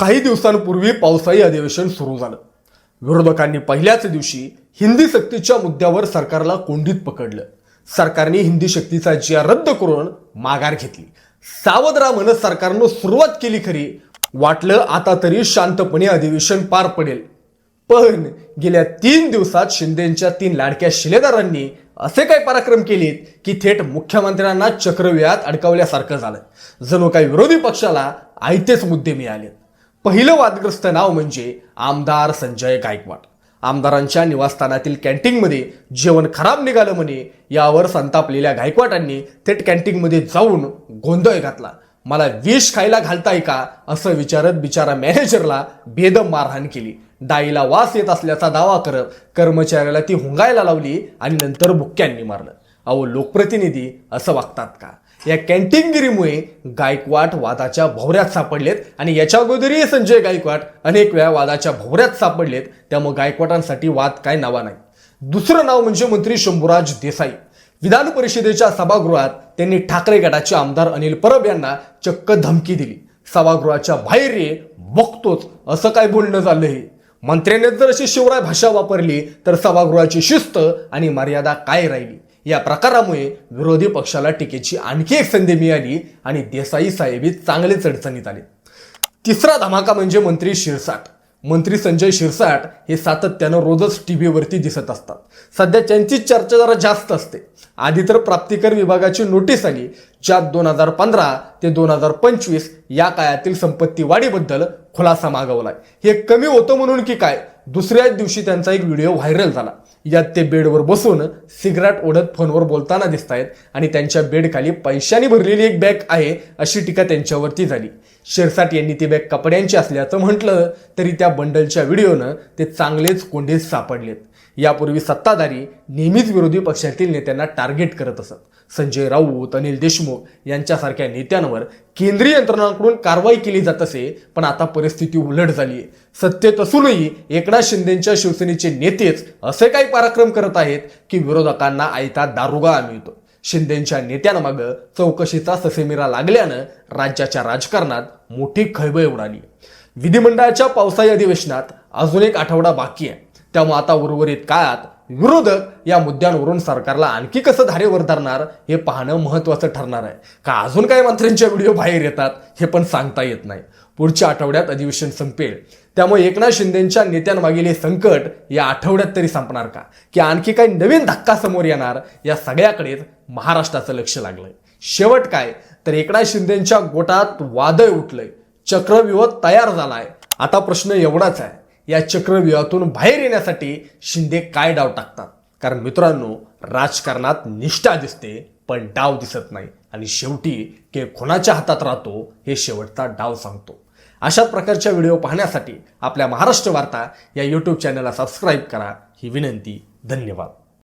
काही दिवसांपूर्वी पावसाळी अधिवेशन सुरू झालं. विरोधकांनी पहिल्याच दिवशी हिंदी सक्तीच्या मुद्द्यावर सरकारला कोंडीत पकडलं. सरकारने हिंदी शक्तीचा जिया रद्द करून माघार घेतली. सावध रामनं म्हणत सरकारनं सुरुवात केली खरी. वाटलं आता तरी शांतपणे अधिवेशन पार पडेल. पण गेल्या तीन दिवसात शिंदेच्या तीन लाडक्या शिलेदारांनी असे काय पराक्रम केलेत की थेट मुख्यमंत्र्यांना चक्रव्यात अडकवल्यासारखं झालं. जणू काही विरोधी पक्षाला आयतेच मुद्दे मिळालेत. पहिलं वादग्रस्त नाव म्हणजे आमदार संजय गायकवाड. आमदारांच्या निवासस्थानातील कॅन्टीनमध्ये जेवण खराब निघालं म्हणे यावर संतापलेल्या गायकवाडांनी थेट कॅन्टीनमध्ये जाऊन गोंधळ घातला. मला विष खायला घालताय का? असं विचारत बिचारा मॅनेजरला बेदम मारहाण केली. डाईला वास येत असल्याचा दावा करत कर्मचाऱ्याला ती हुंगायला लावली आणि नंतर बुक्क्यांनी मारलं. अहो लोकप्रतिनिधी असं वागतात का? या कॅन्टीनगिरीमुळे गायकवाड वादाच्या भोवऱ्यात सापडलेत आणि याच्या अगोदरही संजय गायकवाड अनेक वेळा वादाच्या भोवऱ्यात सापडलेत. त्यामुळे गायकवाडांसाठी वाद काय नावा नाही. दुसरं नाव म्हणजे मंत्री शंभूराज देसाई. विधान परिषदेच्या सभागृहात त्यांनी ठाकरे गटाचे आमदार अनिल परब यांना चक्क धमकी दिली. सभागृहाच्या बाहेर ये बघतोच असं काय बोलणं झालं हे मंत्र्याने जर अशी शिवराय भाषा वापरली तर सभागृहाची शिस्त आणि मर्यादा काय राहिली? या प्रकारामुळे विरोधी पक्षाला टीकेची आणखी एक संधी मिळाली आणि देसाई साहेबी चांगलेच अडचणीत आले. तिसरा धमाका म्हणजे मंत्री शिरसाट. मंत्री संजय शिरसाट हे सातत्यानं रोजच टी व्हीवरती दिसत असतात. सध्या त्यांची चर्चा जरा जास्त असते. आधी तर प्राप्तिकर विभागाची नोटीस आली ज्यात दोन हजार पंधरा ते दोन हजार पंचवीस या काळातील संपत्ती वाढीबद्दल खुलासा मागवलाय. हे कमी होतं म्हणून की काय? दुसऱ्याच दिवशी त्यांचा एक व्हिडिओ व्हायरल झाला. यात ते बेडवर बसून सिगरेट ओढत फोनवर बोलताना दिसत आहेत आणि त्यांच्या बेडखाली पैशांनी भरलेली एक बॅग आहे अशी टीका त्यांच्यावरती झाली. शिरसाट यांनी ती बॅग कपड्यांची असल्याचं म्हटलं तरी त्या बंडलच्या व्हिडिओनं ते चांगलेच कोंडीत सापडलेत. यापूर्वी सत्ताधारी नेहमीच विरोधी पक्षातील नेत्यांना टार्गेट करत असत. संजय राऊत अनिल देशमुख यांच्यासारख्या नेत्यांवर केंद्रीय यंत्रणांकडून कारवाई केली जात असे पण आता परिस्थिती उलट झाली आहे सत्तेत असूनही एकनाथ शिंदेच्या शिवसेनेचे नेतेच असे काही पराक्रम करत आहेत की विरोधकांना आयता दारुगा मिळतो. शिंदेच्या नेत्यांमागं चौकशीचा ससेमिरा लागल्यानं राज्याच्या राजकारणात मोठी खळबळ उडाली. विधिमंडळाच्या पावसाळी अधिवेशनात अजून एक आठवडा बाकी आहे. त्यामुळे आता उर्वरित काळात विरोधक या मुद्द्यांवरून सरकारला आणखी कसं धारेवर धरणार हे पाहणं महत्वाचं ठरणार आहे. का अजून काही मंत्र्यांच्या व्हिडिओ बाहेर येतात हे पण सांगता येत नाही. पुढच्या आठवड्यात अधिवेशन संपेल. त्यामुळे एकनाथ शिंदेच्या नेत्यांमागील हे संकट या आठवड्यात तरी संपणार का? की आणखी काही नवीन धक्का समोर येणार या सगळ्याकडेच महाराष्ट्राचं लक्ष लागलंय. शेवट काय? तर एकनाथ शिंदेच्या गोटात वादळ उठलंय. चक्रव्यूह तयार झालाय. आता प्रश्न एवढाच आहे. या चक्रव्यूहातून बाहेर येण्यासाठी शिंदे काय डाव टाकतात? कारण मित्रांनो राजकारणात निष्ठा दिसते पण डाव दिसत नाही. आणि शेवटी के कोणाच्या हातात राहतो हे शेवटचा डाव सांगतो. अशा प्रकारच्या व्हिडिओ पाहण्यासाठी आपल्या महाराष्ट्र वार्ता या यूट्यूब चॅनलला सबस्क्राईब करा. ही विनंती. धन्यवाद.